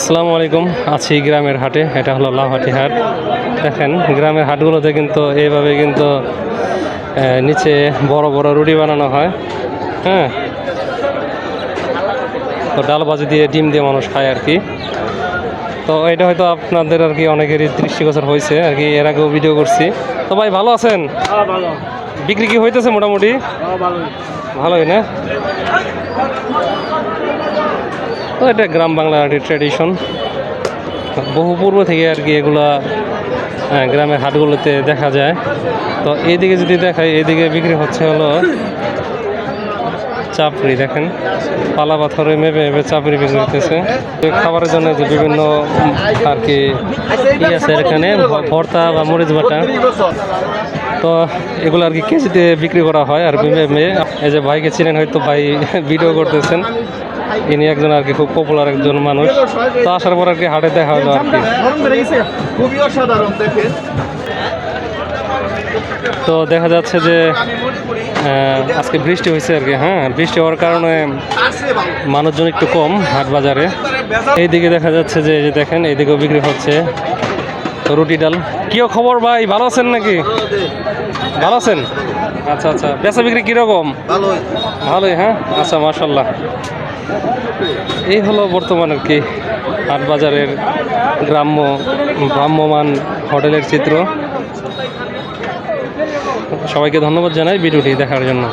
আসসালামু আলাইকুম। আছি গ্রামের হাটে এটা হলো লাহাটি হাট। দেখেন গ্রামের হাটগুলোতে কিন্তু এইভাবে কিন্তু নিচে বড় বড় রুটি বানানো হয়। হ্যাঁ? তো ডাল ভাজি দিয়ে ডিম দিয়ে মানুষ খায় আর কি। তো এটা হয়তো আপনাদের আর কি অনেকেরই দৃষ্টিগোচর হয়েছে আর কি এর আগেও ভিডিও করছি। তো ভাই ভালো আছেন? বিক্রি কি হইতেছে মোটামুটি? ভালোই না? তো এটা গ্রাম বাংলার একটি ট্র্যাডিশন বহু পূর্ব থেকে আর কি এগুলা গ্রামের হাটগুলোতে দেখা যায়। তো এইদিকে যদি দেখাই, এইদিকে বিক্রি হচ্ছে হলো চাপড়ি, দেখেন। পালা পাথরে মেপে মেপে চাপড়ি বিক্রি করতেছে খাবারের জন্য যে বিভিন্ন আর কি ই আছে এখানে ভর্তা বা মরিচ বাটা। তো এগুলো আর কি কেজিতে বিক্রি করা হয় আর মেপে। এই যে ভাইকে চিনেন হয়তো ভাই ভিডিও করতেছেন। ইনি একজন আর কি খুব পপুলার একজন মানুষ। তো আসার পর আর কি হাটে দেখা হলো আর কি। খুবই অসাধারণ দেখেন। তো দেখা যাচ্ছে যে আজকে বৃষ্টি হয়েছে আর কি হ্যাঁ বৃষ্টি হওয়ার কারণে মানুষজন একটু কম হাট বাজারে এইদিকে দেখা যাচ্ছে যে এই যে দেখেন এইদিকেও বিক্রি হচ্ছে। রুটি ডাল। কিও খবর ভাই? ভালো আছেন নাকি? ভালো আছেন? আচ্ছা আচ্ছা। বেচা বিক্রি কীরকম? ভালোই হ্যাঁ? আচ্ছা মাশাল্লাহ এই হলো বর্তমান আর কি হাট বাজারের গ্রাম্য, ভ্রাম্যমান হোটেলের চিত্র। সবাইকে ধন্যবাদ জানাই ভিডিওটি দেখার জন্য।